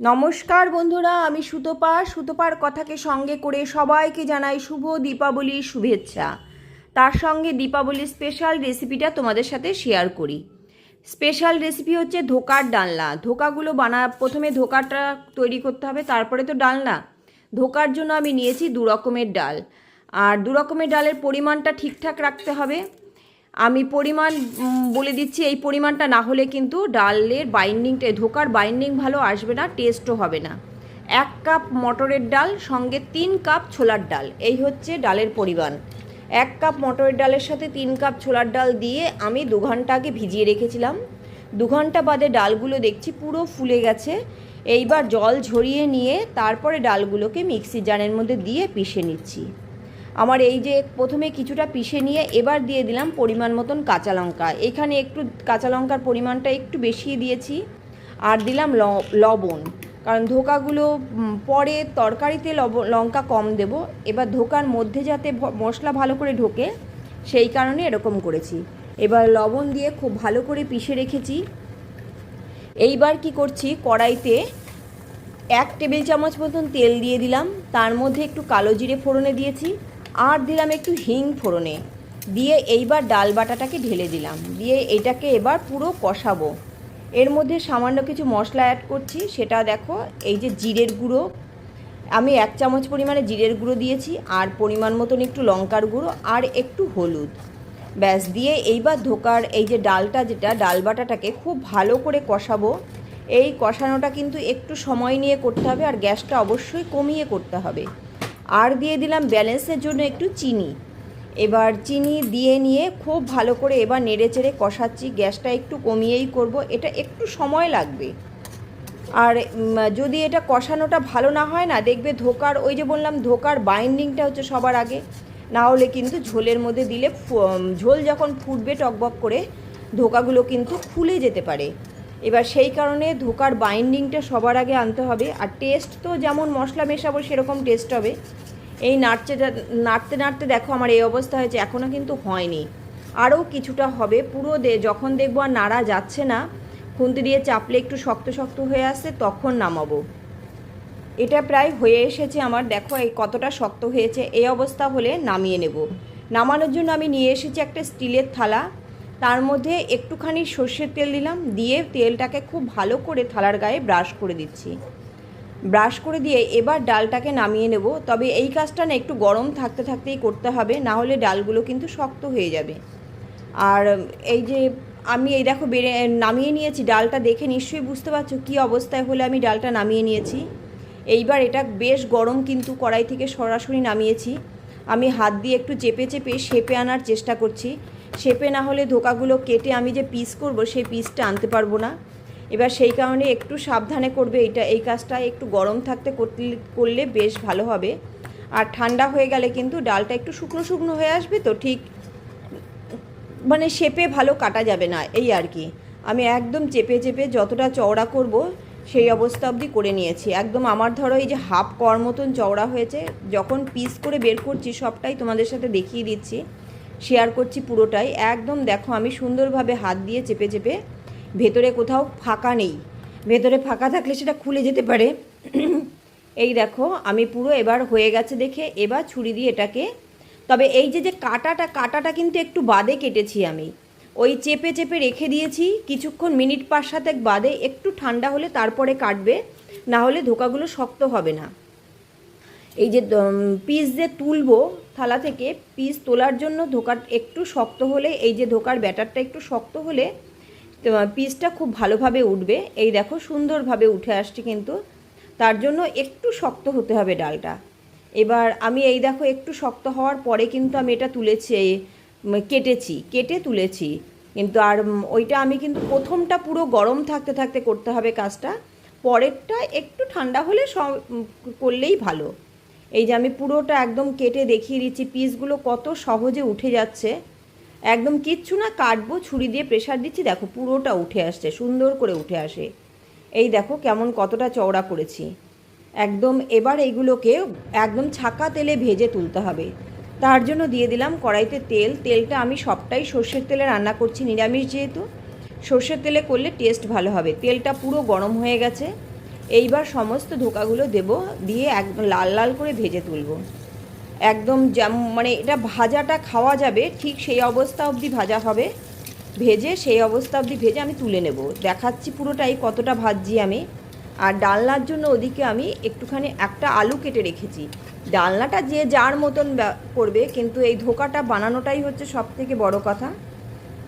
নমস্কার বন্ধুরা, আমি সুতপা। সুতপার কথাকে সঙ্গে করে সবাইকে জানাই শুভ দীপাবলির শুভেচ্ছা। তার সঙ্গে দীপাবলির স্পেশাল রেসিপিটা তোমাদের সাথে শেয়ার করি। স্পেশাল রেসিপি হচ্ছে ধোকার ডালনা। ধোকাগুলো বানা, প্রথমে ধোকাটা তৈরি করতে হবে, তারপরে তো ডালনা। ধোকার জন্য আমি নিয়েছি দু রকমের ডাল। আর দু রকমের ডালের পরিমাণটা ঠিকঠাক রাখতে হবে। আমি পরিমাণ বলে দিচ্ছি, এই পরিমাণটা না হলে কিন্তু ডালের বাইন্ডিংটা ধোকার বাইন্ডিং ভালো আসবে না টেস্টও হবে না। এক কাপ মটরের ডাল, সঙ্গে তিন কাপ ছোলার ডাল, এই হচ্ছে ডালের পরিমাণ। এক কাপ মটরের ডালের সাথে তিন কাপ ছোলার ডাল দিয়ে আমি দু ঘণ্টা আগে ভিজিয়ে রেখেছিলাম। দু ঘণ্টা বাদে ডালগুলো দেখছি পুরো ফুলে গেছে। এইবার জল ঝরিয়ে নিয়ে তারপরে ডালগুলোকে মিক্সি জারের মধ্যে দিয়ে পিষে নিচ্ছি। আমার এই যে প্রথমে কিছুটা পিষে নিয়ে এবার দিয়ে দিলাম পরিমাণ মতন কাঁচা লঙ্কা। এখানে একটু কাঁচা লঙ্কার পরিমাণটা একটু বেশি দিয়েছি আর দিলাম লবণ। কারণ ধোকাগুলো পরে তরকারিতে লব, লঙ্কা কম দেব। এবার ধোকার মধ্যে যাতে মশলা ভালো করে ঢোকে, সেই কারণে এরকম করেছি। এবার লবণ দিয়ে খুব ভালো করে পিষে রেখেছি। এইবার কি করছি, কড়াইতে এক টেবিল চামচ মতন তেল দিয়ে দিলাম। তার মধ্যে একটু কালো জিরে ফোড়নে দিয়েছি। আর দিলাম একটু হিং ফোড়নে। দিয়ে এইবার ডাল বাটাটাকে ঢেলে দিলাম। দিয়ে এটাকে এবার পুরো কষাবো। এর মধ্যে সামান্য কিছু মশলা অ্যাড করছি। সেটা দেখো, এই যে জিরের গুঁড়ো। আমি এক চামচ পরিমাণে জিরের গুঁড়ো দিয়েছি, আর পরিমাণ মতন একটু লঙ্কার গুঁড়ো, আর একটু হলুদ। ব্যাস, দিয়ে এইবার ধোকার এই যে ডালটা যেটা, ডাল বাটাটাকে খুব ভালো করে কষাবো। এই কষানোটা কিন্তু একটু সময় নিয়ে করতে হবে, আর গ্যাসটা অবশ্যই কমিয়ে করতে হবে। আর দিয়ে দিলাম ব্যালেন্সের জন্য একটু চিনি। এবার চিনি দিয়ে নিয়ে খুব ভালো করে এবার নেড়ে চেড়ে কষাচ্ছি, গ্যাসটা একটু কমিয়েই করব, এটা একটু সময় লাগবে। আর যদি এটা কষানোটা ভালো না হয় না, দেখবে ধোকার, ওই যে বললাম ধোকার বাইন্ডিংটা হচ্ছে সবার আগে, না হলে কিন্তু ঝোলের মধ্যে দিলে ঝোল যখন ফুটবে টকবক করে, ধোকাগুলো কিন্তু খুলে যেতে পারে। এবার সেই কারণে ধোকার বাইন্ডিংটা সবার আগে আনতে হবে। আর টেস্ট তো যেমন মশলা মেশাবো, সেরকম টেস্ট হবে। এই নাড়তে নাড়তে নাড়তে দেখো আমার এই অবস্থা হয়েছে এখনও কিন্তু হয়নি। আরও কিছুটা হবে, পুরো দে, যখন দেখব আর নাড়া যাচ্ছে না, খুন্তি দিয়ে চাপলে একটু শক্ত শক্ত হয়ে আসছে তখন নামাবো। এটা প্রায় হয়ে এসেছে আমার, দেখো এই কতটা শক্ত হয়েছে, এই অবস্থা হলে নামিয়ে নেব। নামানোর জন্য আমি নিয়ে এসেছি একটা স্টিলের থালা। তার মধ্যে একটুখানি সর্ষের তেল দিলাম, দিয়ে তেলটাকে খুব ভালো করে থালার গায়ে ব্রাশ করে দিচ্ছি। ব্রাশ করে দিয়ে এবার ডালটাকে নামিয়ে নেব, তবে এই কাজটা না একটু গরম থাকতে থাকতেই করতে হবে, না হলে ডালগুলো কিন্তু শক্ত হয়ে যাবে। আর এই যে আমি এই দেখো বেড়ে, নামিয়ে নিয়েছি, ডালটা দেখে নিশ্চয়ই বুঝতে পারছ কী অবস্থায় হলে আমি ডালটা নামিয়ে নিয়েছি। এইবার এটা বেশ গরম কিন্তু কড়াই থেকে সরাসরি নামিয়েছি। আমি হাত দিয়ে একটু চেপে চেপে শেপে আনার চেষ্টা করছি। শেপে না হলে ধোকাগুলো কেটে আমি যে পিস করব, সেই পিসটা আনতে পারব না। এবার সেই কারণে একটু সাবধানে করবে এটা, এই কাজটা একটু গরম থাকতে করলে করলে বেশ ভালো হবে। আর ঠান্ডা হয়ে গেলে কিন্তু ডালটা একটু শুকনো শুকনো হয়ে আসবে তো ঠিক মানে শেপে ভালো কাটা যাবে না, এই আর কি। আমি একদম চেপে চেপে যতটা চওড়া করব, সেই অবস্থা অবধি করে নিয়েছি। একদম আমার ধরো এই যে হাফ কর মতন চওড়া হয়েছে, যখন পিস করে বের করছি সবটাই তোমাদের সাথে দেখিয়ে দিচ্ছি। শেয়ার করছি পুরোটাই। একদম দেখো, আমি সুন্দরভাবে হাত দিয়ে চেপে চেপে ভেতরে কোথাও ফাঁকা নেই। ভেতরে ফাঁকা থাকলে সেটা খুলে যেতে পারে। এই দেখো, আমি পুরো এবার হয়ে গেছে দেখে এবার ছুরি দিয়ে এটাকে। তবে এই যে যে কাটাটা কাটাটা কিন্তু একটু বাদে কেটেছি আমি। ওই চেপে চেপে রেখে দিয়েছি, কিছুক্ষণ মিনিট পাঁচ সাতেক বাদে, একটু ঠান্ডা হলে তারপরে কাটবে, না হলে ধোকাগুলো শক্ত হবে না। এই যে পিস যে তুলবো থালা থেকে পিস তোলার জন্য ধোকার একটু শক্ত হলে, এই যে ধোকার ব্যাটারটা একটু শক্ত হলে পিসটা খুব ভালোভাবে উঠবে। এই দেখো সুন্দরভাবে উঠে আসছে কিন্তু। তার জন্য একটু শক্ত হতে হবে ডালটা। এবার আমি এই দেখো একটু শক্ত হওয়ার পরে কিন্তু আমি এটা তুলেছি কেটেছি, কেটে তুলেছি। কিন্তু আর ওইটা আমি কিন্তু প্রথমটা পুরো গরম থাকতে থাকতে করতে হবে কাজটা। পরেরটা একটু ঠান্ডা হলে সব করলেই ভালো। এই যে আমি পুরোটা একদম কেটে দেখিয়ে দিচ্ছি, পিসগুলো কত সহজে উঠে যাচ্ছে। একদম কিচ্ছু না, কাটবো, ছুরি দিয়ে প্রেশার দিচ্ছি, দেখো পুরোটা উঠে আসছে, সুন্দর করে উঠে আসে। এই দেখো কেমন কতটা চওড়া করেছি। একদম এবার এইগুলোকে একদম ছাকা তেলে ভেজে তুলতে হবে। তার জন্য দিয়ে দিলাম কড়াইতে তেল। তেলটা আমি সবটাই সর্ষের তেলে রান্না করছি, নিরামিষ যেহেতু। সর্ষের তেলে করলে টেস্ট ভালো হবে। তেলটা পুরো গরম হয়ে গেছে। এইবার সমস্ত ধোকাগুলো দেব, দিয়ে একদম লাল লাল করে ভেজে তুলব। একদম মানে এটা ভাজাটা খাওয়া যাবে, ঠিক সেই অবস্থা অবধি ভাজা হবে। ভেজে সেই অবস্থা অবধি ভেজে আমি তুলে নেব। দেখাচ্ছি পুরোটাই কতটা ভাজছি আমি। আর ডালনার জন্য ওদিকে আমি একটুখানি একটা আলু কেটে রেখেছি। ডালনাটা যে যার মতন করবে, কিন্তু এই ধোকাটা বানানোটাই হচ্ছে সব থেকে বড় কথা।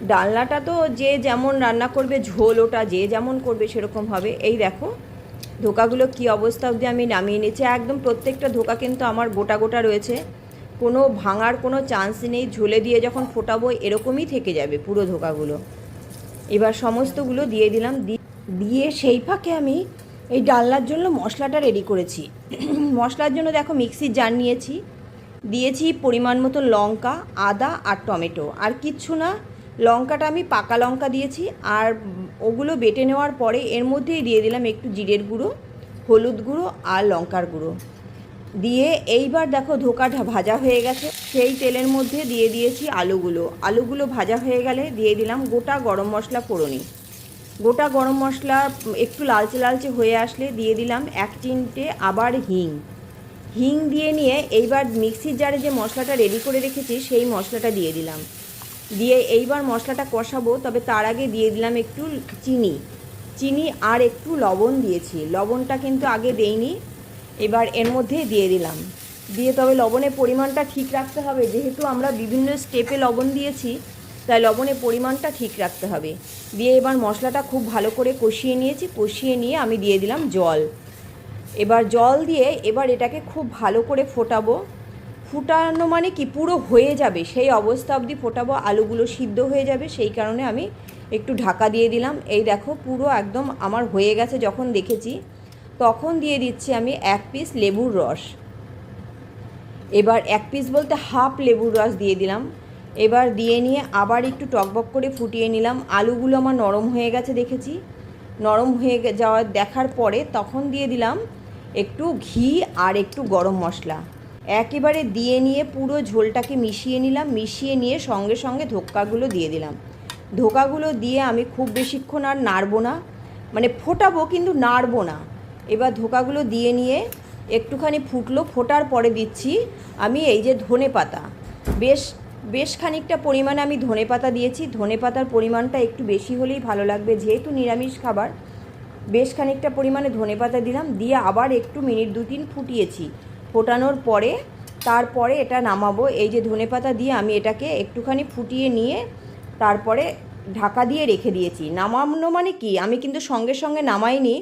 ডালনাটা তো যে যেমন রান্না করবে, ঝোল ওটা যে যেমন করবে সেরকম হবে। এই দেখো ধোকাগুলো কি অবস্থা অবধি আমি নামিয়ে নিয়েছি। একদম প্রত্যেকটা ধোকা কিন্তু আমার গোটা গোটা রয়েছে। কোনো ভাঙার কোনো চান্স নেই। ঝুলে দিয়ে যখন ফোটাবো, এরকমই থেকে যাবে পুরো ধোকাগুলো। এবার সমস্তগুলো দিয়ে দিলাম। দিয়ে সেই ফাঁকে আমি এই ডালনার জন্য মশলাটা রেডি করেছি। মশলার জন্য দেখো মিক্সির জার নিয়েছি। দিয়েছি পরিমাণ মতো লঙ্কা, আদা আর টমেটো। আর কিচ্ছু না, লঙ্কাটা আমি পাকা লঙ্কা দিয়েছি। আর ওগুলো বেটে নেওয়ার পরে এর মধ্যেই দিয়ে দিলাম একটু জিরের গুঁড়ো, হলুদ গুঁড়ো আর লঙ্কার গুঁড়ো। দিয়ে এইবার দেখো ধোকাটা ভাজা হয়ে গেছে। সেই তেলের মধ্যে দিয়ে দিয়েছি আলুগুলো। আলুগুলো ভাজা হয়ে গেলে দিয়ে দিলাম গোটা গরম মশলা ফোড়নি। গোটা গরম মশলা একটু লালচে লালচে হয়ে আসলে দিয়ে দিলাম এক চিমটে আবার হিং। হিং দিয়ে নিয়ে এইবার মিক্সির জারে যে মশলাটা রেডি করে রেখেছি সেই মশলাটা দিয়ে দিলাম। দিয়ে এইবার মশলাটা কষাবো, তবে তার আগে দিয়ে দিলাম একটু চিনি। চিনি আর একটু লবণ দিয়েছি। লবণটা কিন্তু আগে দেইনি, এবার এর মধ্যে দিয়ে দিলাম। দিয়ে তবে লবণের পরিমাণটা ঠিক রাখতে হবে। যেহেতু আমরা বিভিন্ন স্টেপে লবণ দিয়েছি, তাই লবণের পরিমাণটা ঠিক রাখতে হবে। দিয়ে এবার মশলাটা খুব ভালো করে কষিয়ে নিয়েছি। কষিয়ে নিয়ে আমি দিয়ে দিলাম জল। এবার জল দিয়ে এবার এটাকে খুব ভালো করে ফোটাবো। ফুটানো মানে কি? পুরো হয়ে যাবে। সেই অবস্থা অবধি ফোটাবো, আলুগুলো সিদ্ধ হয়ে যাবে, সেই কারণে আমি একটু ঢাকা দিয়ে দিলাম। এই দেখো, পুরো একদম আমার হয়ে গেছে যখন দেখেছি, তখন দিয়ে দিচ্ছি আমি এক পিস লেবুর রস। এবার এক পিস বলতে হাফ লেবুর রস দিয়ে দিলাম। এবার দিয়ে নিয়ে আবার একটু টকবক করে ফুটিয়ে নিলাম। আলুগুলো আমার নরম হয়ে গেছে দেখেছি। নরম হয়ে যাওয়ার দেখার পরে তখন দিয়ে দিলাম একটু ঘি আর একটু গরম মশলা। একেবারে দিয়ে নিয়ে পুরো ঝোলটাকে মিশিয়ে নিলাম, মিশিয়ে নিয়ে সঙ্গে সঙ্গে ধোক্কাগুলো দিয়ে দিলাম। ধোকাগুলো দিয়ে আমি খুব বেশিক্ষণ আর নাড়বো না মানে ফোটাবো কিন্তু নাড়বো না। এবার ধোকাগুলো দিয়ে নিয়ে একটুখানি ফুটলো, ফোটার পরে দিচ্ছি আমি এই যে ধনে পাতা। বেশ বেশ খানিকটা পরিমাণে আমি ধনে পাতা দিয়েছি, ধনে পাতার পরিমাণটা একটু বেশি হলেই ভালো লাগবে, যেহেতু নিরামিষ খাবার। বেশ খানিকটা পরিমাণে ধনে পাতা দিলাম, দিয়ে আবার একটু মিনিট দু তিন ফুটিয়েছি। ফোটানোর পরে তারপরে এটা নামাবো। এই যে ধনে পাতা দিয়ে আমি এটাকে একটুখানি ফুটিয়ে নিয়ে তারপরে ঢাকা দিয়ে রেখে দিয়েছি। নামানো মানে কি? আমি কিন্তু সঙ্গে সঙ্গে নামাইনি।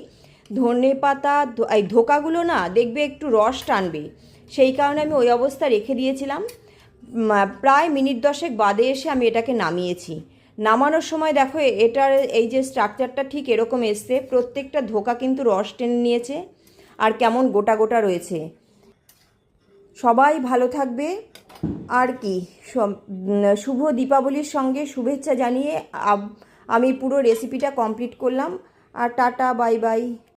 ধনে পাতা এই ধোকাগুলো না দেখবে একটু রস টানবে। সেই কারণে আমি ওই অবস্থা রেখে দিয়েছিলাম। প্রায় মিনিট দশেক বাদে এসে আমি এটাকে নামিয়েছি। নামানোর সময় দেখো, এটার এই যে স্ট্রাকচারটা ঠিক এরকম এসছে। প্রত্যেকটা ধোকা কিন্তু রস টেনে নিয়েছে। আর কেমন গোটা গোটা রয়েছে। সবাই ভালো থাকবে। আর কি শুভ দীপাবলির সঙ্গে শুভেচ্ছা জানিয়ে আমি পুরো রেসিপিটা কমপ্লিট করলাম। আর টাটা বাই বাই